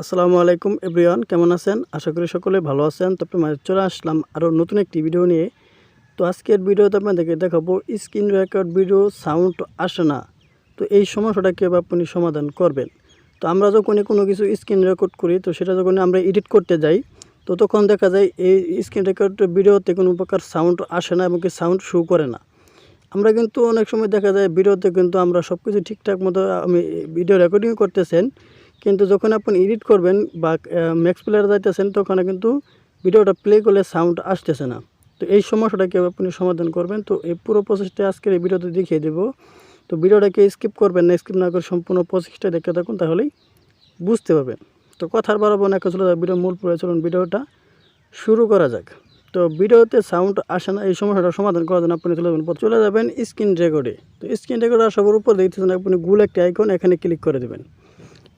আসসালামু আলাইকুম এভরিওয়ান, কেমন আছেন? আশা করি সকলে ভালো আছেন। তো মাঝে চলে আসলাম আরও নতুন একটি ভিডিও নিয়ে। তো আজকের ভিডিওতে আপনাদেরকে দেখাবো স্ক্রিন রেকর্ড ভিডিও, সাউন্ড আসে না। তো এই সমস্যাটা কীভাবে আপনি সমাধান করবেন? তো আমরা যখনই কোনো কিছু স্ক্রিন রেকর্ড করি, তো সেটা যখন আমরা এডিট করতে যাই, তো তখন দেখা যায় এই স্ক্রিন রেকর্ড ভিডিওতে কোনো প্রকার সাউন্ড আসে না এবং কি সাউন্ড শো করে না। আমরা কিন্তু অনেক সময় দেখা যায় ভিডিওতে কিন্তু আমরা সব কিছু ঠিকঠাক মতো আমি ভিডিও রেকর্ডিং করতেছেন কিন্তু যখন আপনি এডিট করবেন বা ম্যাক্স প্লেয়ার যাইতেছেন তখন কিন্তু ভিডিওটা প্লে করলে সাউন্ড আসতেছে না। তো এই সমস্যাটা কীভাবে আপনি সমাধান করবেন। তো এই পুরো প্রসেসটা আজকের এই ভিডিওতে দেখিয়ে দেবো। তো ভিডিওটাকে স্কিপ করবেন না স্কিপ না করে সম্পূর্ণ প্রসেসটা দেখতে থাকুন, তাহলেই বুঝতে পারবেন। তো কথার বাড়াবো না চলে ভিডিও মূল পড়ে চলুন ভিডিওটা শুরু করা যাক। তো ভিডিওতে সাউন্ড আসে না, এই সমস্যাটা সমাধান করার জন্য আপনি চলে যাবেন চলে যাবেন স্ক্রিন রেকর্ডে তো স্ক্রিন রেকর্ড আসার উপর দেখতেছেন, আপনি গুল একটা আইকন এখানে ক্লিক করে দেবেন।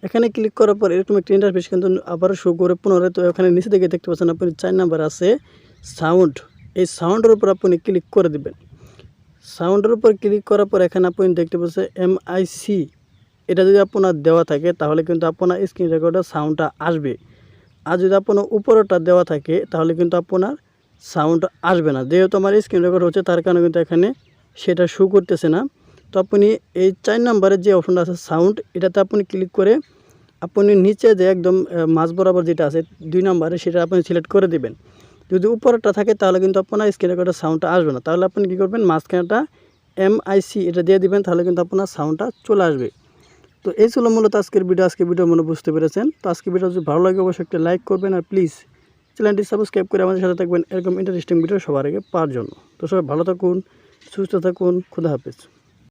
এখানে ক্লিক করার পর এরকম একটা ইন্টারফেস কিন্তু আবার শো করে পুনরায় তো এখানে নিচে দিকে দেখতে পাচ্ছেন আপনি চার নাম্বার আছে সাউন্ড এই সাউন্ডের উপর আপনি ক্লিক করে দেবেন। সাউন্ডের উপর ক্লিক করার পর এখানে আপনি দেখতে পাচ্ছেন এমআইসি এটা যদি আপনার দেওয়া থাকে তাহলে কিন্তু আপনার স্ক্রিন রেকর্ডের সাউন্ডটা আসবে। আর যদি আপনার উপরেরটা দেওয়া থাকে তাহলে কিন্তু আপনার সাউন্ড আসবে না। যেহেতু আমার স্ক্রিন রেকর্ড হচ্ছে তার কারণে কিন্তু এখানে সেটা শো করতেছে না। তো আপনি এই চার নাম্বারের যে অপশনটা আছে সাউন্ড এটাতে আপনি ক্লিক করে আপনি নিচে যে একদম মাঝ বরাবর যেটা আছে, দুই নাম্বারে সেটা আপনি সিলেক্ট করে দিবেন। যদি উপরেরটা থাকে, তাহলে কিন্তু আপনার স্ক্রিন রেকর্ডের সাউন্ডটা আসবে না। তাহলে আপনি কী করবেন, মাঝখানেটা এমআইসি এটা দিয়ে দিবেন, তাহলে কিন্তু আপনার সাউন্ডটা চলে আসবে। তো এই ছিল মূলত আজকের ভিডিও আজকে ভিডিও মনে বুঝতে পেরেছেন। তো আজকে ভিডিও যদি ভালো লাগে, অবশ্যই একটা লাইক করবেন আর প্লিজ চ্যানেলটি সাবস্ক্রাইব করে আমাদের সাথে থাকবেন। এরকম ইন্টারেস্টিং ভিডিও সবার আগে পাওয়ার জন্য। তো সবাই ভালো থাকুন, সুস্থ থাকুন, খুদা হাফেজ।